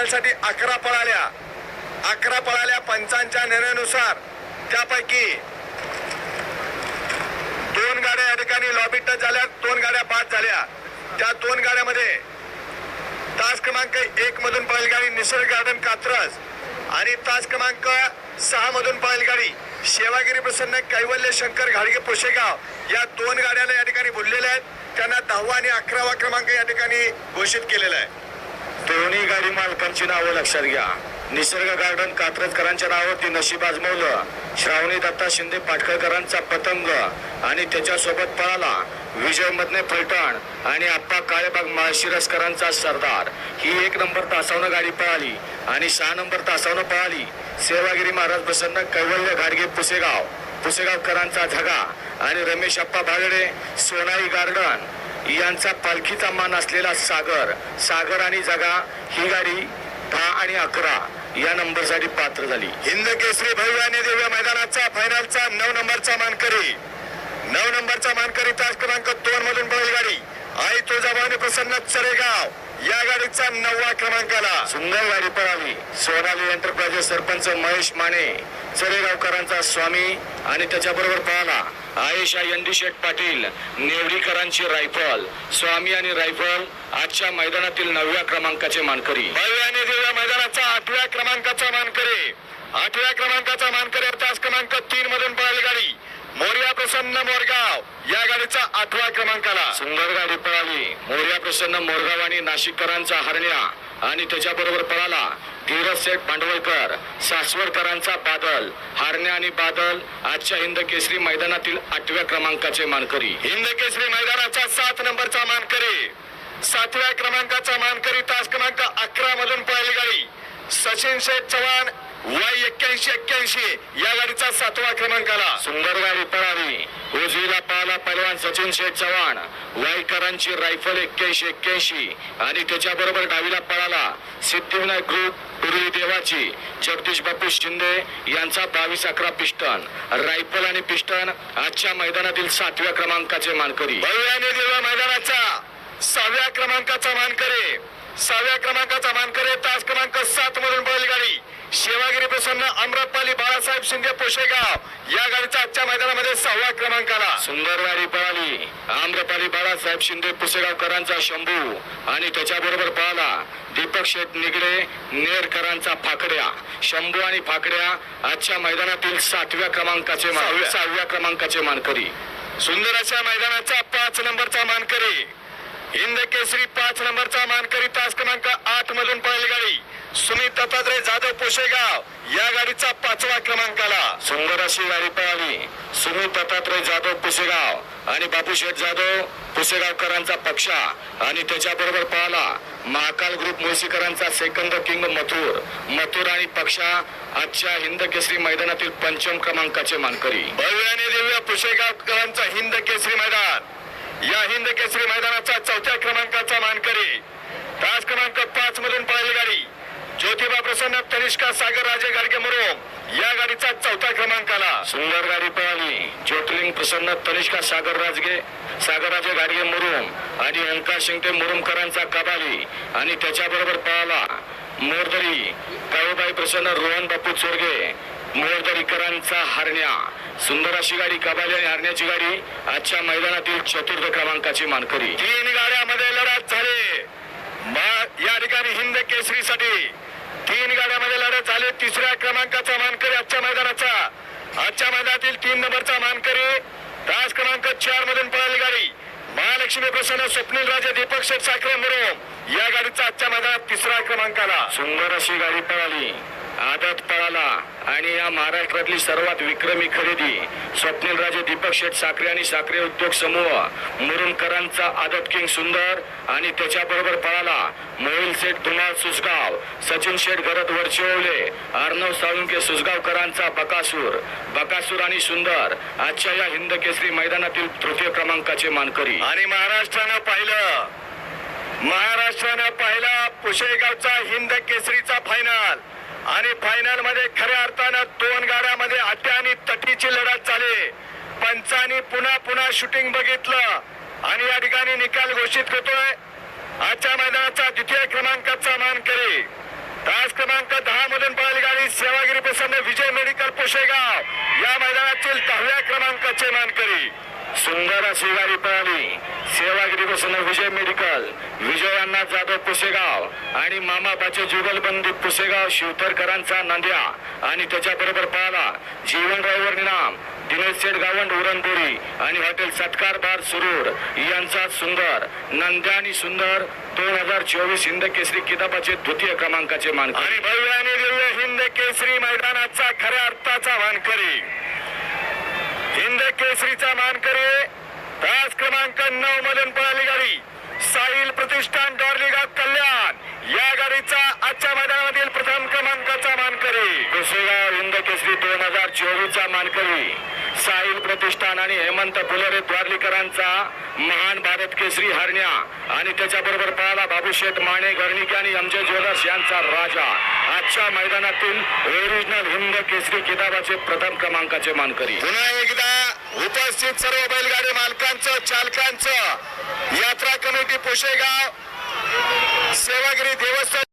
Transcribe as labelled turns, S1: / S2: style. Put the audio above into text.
S1: Final अकरा पळाल्या अकरा पळाल्या पंचांच्या निर्णयानुसार. त्यापैकी दोन गाड्या या ठिकाणी लॉबी टच झाल्या दोन गाड्या बाद झाल्या. त्या दोन गाड्यामध्ये तास क्रमांक एक मधून पळेल गाडी निसर्ग गार्डन कात्रज आणि तास क्रमांक सहा मधून पळेल गाडी शेवागिरी प्रसन्न कैवल्य शंकर घाडगे पोशेगाव या दोन गाड्याला या ठिकाणी बोललेल्या आहेत. त्यांना दहावा आणि अकरावा क्रमांक या ठिकाणी घोषित केलेला आहे.
S2: दोन्ही गाडी मालकांची नावं लक्षात घ्या. निसर्ग गार्डन कात्रजकरांच्या नावावरती नशीब आजमवलं. श्रावणी दत्ता शिंदे पाटकळकरांचा पतंग आणि त्याच्यासोबत पळाला. विजय मधने फलटण आणि आप्पा काळेबाग माळशिरसकरांचा सरदार. ही एक नंबर तासावनं गाडी पळाली आणि सहा नंबर तासावनं पळाली. सेवागिरी महाराज प्रसन्न कैवल्य घाडगे पुसेगाव. पुसेगावकरांचा झगा आणि रमेश अप्पा भागडे सोनाई गार्डन. यांचा पालखीचा मान असलेला सागर सागर आणि जगा ही गाडी दहा आणि अकरा या नंबरसाठी पात्र झाली.
S1: हिंद केसरी भव्य आणि दिव्य मैदानाचा फायनलचा नऊ नंबरचा मानकरी. नऊ नंबरचा मानकरी तास क्रमांक दोन मधून पळेल गाडी आई तुळजाभवानी प्रसन्न चरेगाव. या गाडीचा नववा क्रमांकाला.
S2: सुंदर गाडी पळाली. सोनाली एंटरप्राइजेस सरपंच महेश माने चरेगावकरांचा स्वामी आणि त्याच्याबरोबर पळाला. आयेशा यंदीशेठ पाटील नेवरीकरांची रायफल स्वामी आणि रायफल आजच्या मैदानातील नवव्या क्रमांकाचे मानकरी.
S1: भव्य आणि दिव्य मैदानाचा आठव्या क्रमांकाचा मानकरी. आठव्या क्रमांकाचा मानकरी तास क्रमांक तीन मधून पळेल गाडी. मोर्या प्रसन्न मोरगाव या गाडीचा आठव्या क्रमांकाला.
S2: सुंदर गाडी पळाली. मोर्या प्रसन्न मोरगाव आणि नाशिककरांचा हरण्या आणि त्याच्याबरोबर पळाला. धीरज शेठ भांडवलकर सासवडकरांचा बादल हरण्या आणि बादल आजच्या हिंद केसरी मैदानातील आठव्या क्रमांकाचे मानकरी.
S1: हिंद केसरी मैदानाचा सात नंबरचा मानकरी. सातव्या क्रमांकाचा मानकरी तास क्रमांक अकरा मधून पळाली गाडी. सचिन शेठ चव्हाण वय एक्क्याऐंशी एक्क्याऐंशी या गाडीचा सातवा क्रमांकाला.
S2: सुंदर गाडी पळाली. उजवीला पळाला पैलवान सचिन शेठ चव्हाण. वाईकरांची रायफल एक्क्याऐंशी एक्क्याऐंशी. आणि त्याच्याबरोबर डावीला पळाला सिद्धिविनायक ग्रुप पूर्वी देवाची जगदीश बापू शिंदे यांचा बावीस अकरा पिस्टन रायफल आणि पिस्टन आजच्या मैदानातील सातव्या क्रमांकाचे मानकरी.
S1: भव्य आणि मैदानाचा सहाव्या क्रमांकाचा मानकरी. सहाव्या क्रमांकाचा मानकरी तास क्रमांक सात मधून बैलगाडी प्रसन्न अमृतपाली बाळासाहेब शिंदे पोशेगाव. या गाडीचा आजच्या मैदानामध्ये सहाव्या क्रमांकाला.
S2: सुंदर गाडी पळाली. आम्रपाली बाळासाहेब शिंदे पुसेगावकरांचा शंभू. आणि त्याच्याबरोबर पळाला दीपक शेठ निगडे नेरकरांचा फाकड्या. शंभू आणि फाकड्या आजच्या मैदानातील सातव्या क्रमांकाचे.
S1: सहाव्या.
S2: क्रमांकाचे मानकरी.
S1: सुंदर अशा मैदानाचा पाच नंबरचा मानकरी. हिंद केसरी पाच नंबरचा मानकरी तास क्रमांक आठ मधून पळेल गाडी. सुमित दत्तात्रय जाधव पोशेगाव या गाडीचा पाचवा क्रमांकाला.
S2: सुंदर अशी गाडी पळाली. सुमित दत्तात्रय जाधव पुसेगाव आणि बापूशेठ जाधव पुसेगावकरांचा पक्षा आणि त्याच्याबरोबर पळाला. महाकाल ग्रुप मुळशीकरांचा सेकंद किंग मथुर. मथुर आणि पक्षा आजच्या हिंद केसरी मैदानातील पंचम क्रमांकाचे मानकरी.
S1: भव्य आणि दिव्य पुशेगावकरांचा हिंद केसरी मैदान. या हिंद केसरी मैदानाचा चौथ्या क्रमांकाचा मानकरी. तास क्रमांक पाच मधून पळाली गाडी. प्रसन्न तनिष्का सागर राजे गाडगे मुरुम. या गाडीचा चौथा क्रमांक आला.
S2: सुंदर गाडी पळाली. ज्योतिर्लिंग प्रसन्न तनिष्का सागर राजगे सागरराजे गाडगे मुरुम आणि अंका शिंगटे मुरुमकरांचा कबाली आणि त्याच्याबरोबर पळाला. मोरदरी काळूबाई प्रसन्न रोहन बापू चोरगे मोरदरीकरांचा हरण्या. सुंदर अशी गाडी कबाली आणि हरण्याची गाडी आजच्या मैदानातील चतुर्थ क्रमांकाची मानकरी.
S1: तीन गाड्यामध्ये लढत झाले. मा- या ठिकाणी हिंद केसरीसाठी तीन गाड्यामध्ये लढत झाली. तिसऱ्या क्रमांकाचा मानकरी आजच्या मैदानाचा. आजच्या मैदानातील तीन नंबरचा मानकरी तास क्रमांक चार मधून पळाली गाडी. महालक्ष्मी प्रसन्न स्वप्नील राजे दीपक शेठ साखरे मुरुम. या गाडीचा आजच्या मैदानात तिसरा क्रमांकाला.
S2: सुंदर अशी गाडी पळाली. आदत पळाला आणि या महाराष्ट्रातली सर्वात विक्रमी खरेदी स्वप्नील राजे दीपक शेठ साखरे आणि साखरे उद्योग समूह मुरुमकरांचा आदत किंग सुंदर आणि त्याच्याबरोबर पळाला मोहिल शेठ धुमाळ सुसगाव सचिन शेठ घरत वरचिवले अर्णव साळुंके सुसगावकरांचा बकासूर बकासूर आणि सुंदर आजच्या या हिंद केसरी मैदानातील तृतीय क्रमांकाचे मानकरी.
S1: आणि महाराष्ट्रानं पाहिलं महाराष्ट्रानं पाहिला पुशेगावचा हिंद केसरीचा फायनल आणि फायनलमध्ये खऱ्या अर्थानं दोन गाड्यामध्ये आट्या आणि तटीची लढत झाली. पंचानी पुन्हा पुन्हा शूटिंग बघितलं. आणि या ठिकाणी निकाल घोषित करतोय. आजच्या मैदानाचा द्वितीय क्रमांकाचा मान करी तास क्रमांक दहा मधून गाडी सेवागिरी प्रसन्न विजय मेडिकल पोशेगाव. या मैदानातील दहाव्या क्रमांकाचे मान करी
S2: सुंदर अशी गाडी पळाली सेवागिरी बसून विजय मेडिकल विजय जाधव पुसेगाव आणि मामाबाचे जुगलबंदी पुसेगाव शिवतरकरांचा नांद्या आणि त्याच्याबरोबर पळाला जीवन निनाम दिनेश शेठ गावंड उरणपुरी आणि हॉटेल सत्कार बार सुरूर यांचा सुंदर नंद्या आणि सुंदर दोन हजार चोवीस हिंद केसरी किताबाचे द्वितीय क्रमांकाचे मान
S1: आणि भव्य आणि दिव्य हिंद केसरी मैदानाचा खऱ्या अर्थाचा वानकरी. केसरीचा मानकरी तास क्रमांक नऊ मधून पळाली गाडी. साहिल प्रतिष्ठान डॉर्लिगा कल्याण. या गाडीचा आजच्या मैदानामधील प्रथम क्रमांकाचा मानकरी.
S2: कुसेगाव हिंद केसरी दोन हजार चोवीस चा मानकरी. साहिल प्रतिष्ठान आणि हेमंत फुलरे द्वारलीकरांचा महान भारत केसरी हरण्या. आणि त्याच्याबरोबर पळाला बाबूशेठ माने गर्णिके आणि एमजे ज्वेलर्स यांचा राजा. आजच्या मैदानातील ओरिजिनल हिंद केसरी किताबाचे प्रथम क्रमांकाचे मानकरी.
S1: पुन्हा एकदा उपस्थित सर्व बैलगाडी मालकांचं चालकांचं. यात्रा कमिटी पुशेगाव सेवागिरी देवस्थान